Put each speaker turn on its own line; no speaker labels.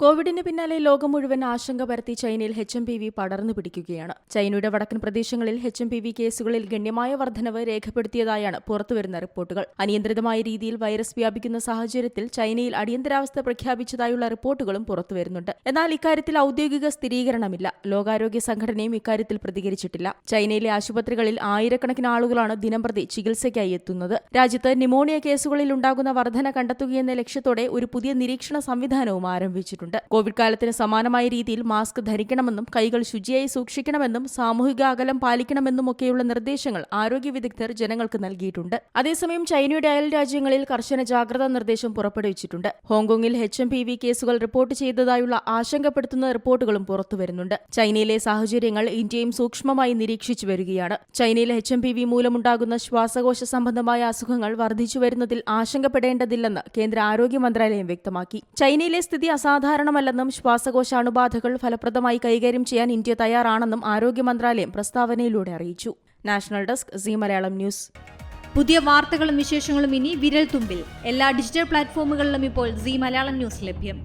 കോവിഡിന് പിന്നാലെ ലോകം മുഴുവൻ ആശങ്ക പരത്തി ചൈനയിൽ എച്ച് എം പി വി പടർന്നു പിടിക്കുകയാണ്. ചൈനയുടെ വടക്കൻ പ്രദേശങ്ങളിൽ എച്ച് എം പി വി കേസുകളിൽ ഗണ്യമായ വർധനവ് രേഖപ്പെടുത്തിയതായാണ് പുറത്തുവരുന്ന റിപ്പോർട്ടുകൾ. അനിയന്ത്രിതമായ രീതിയിൽ വൈറസ് വ്യാപിക്കുന്ന സാഹചര്യത്തിൽ ചൈനയിൽ അടിയന്തരാവസ്ഥ പ്രഖ്യാപിച്ചതായുള്ള റിപ്പോർട്ടുകളും പുറത്തുവരുന്നുണ്ട്. എന്നാൽ ഇക്കാര്യത്തിൽ ഔദ്യോഗിക സ്ഥിരീകരണമില്ല. ലോകാരോഗ്യ സംഘടനയും ഇക്കാര്യത്തിൽ പ്രതികരിച്ചിട്ടില്ല. ചൈനയിലെ ആശുപത്രികളിൽ ആയിരക്കണക്കിന് ആളുകളാണ് ദിനംപ്രതി ചികിത്സയ്ക്കായി എത്തുന്നത്. രാജ്യത്ത് നിമോണിയ കേസുകളിൽ ഉണ്ടാകുന്ന വർധന കണ്ടെത്തുകയെന്ന ലക്ഷ്യത്തോടെ ഒരു പുതിയ നിരീക്ഷണ സംവിധാനവും ആരംഭിച്ചിട്ടുണ്ട്. കോവിഡ് കാലത്തിന് സമാനമായ രീതിയിൽ മാസ്ക് ധരിക്കണമെന്നും കൈകൾ ശുചിയായി സൂക്ഷിക്കണമെന്നും സാമൂഹിക അകലം പാലിക്കണമെന്നും ഒക്കെയുള്ള നിർദ്ദേശങ്ങൾ ആരോഗ്യ വിദഗ്ധർ ജനങ്ങൾക്ക് നൽകിയിട്ടുണ്ട്. അതേസമയം ചൈനയുടെ അയൽ രാജ്യങ്ങളിൽ കർശന ജാഗ്രതാ നിർദ്ദേശം പുറപ്പെടുവിച്ചിട്ടുണ്ട്. ഹോങ്കോങ്ങിൽ എച്ച് എം പി വി കേസുകൾ റിപ്പോർട്ട് ചെയ്തതായുള്ള ആശങ്കപ്പെടുത്തുന്ന റിപ്പോർട്ടുകളും പുറത്തുവരുന്നുണ്ട്. ചൈനയിലെ സാഹചര്യങ്ങൾ ഇന്ത്യയും സൂക്ഷ്മമായി നിരീക്ഷിച്ചു വരികയാണ്. ചൈനയിലെ എച്ച് എം പി വി മൂലമുണ്ടാകുന്ന ശ്വാസകോശ സംബന്ധമായ അസുഖങ്ങൾ വർദ്ധിച്ചു വരുന്നതിൽ ആശങ്കപ്പെടേണ്ടതില്ലെന്ന് കേന്ദ്ര ആരോഗ്യ മന്ത്രാലയം വ്യക്തമാക്കി. ചൈനയിലെ സ്ഥിതി അസാധാരണമല്ലെന്നും ശ്വാസകോശ അണുബാധകൾ ഫലപ്രദമായി കൈകാര്യം ചെയ്യാൻ ഇന്ത്യ തയ്യാറാണെന്നും ആരോഗ്യ മന്ത്രാലയം പ്രസ്താവനയിലൂടെ അറിയിച്ചു. National desk Zee Malayalam news.
പുതിയ വാർത്തകളും വിശേഷങ്ങളും ഇനി വിരൽ തുമ്പിൽ എല്ലാ ഡിജിറ്റൽ പ്ലാറ്റ്ഫോമുകളിലും ഇപ്പോൾ സി മലയാളം ന്യൂസ് ലഭ്യം.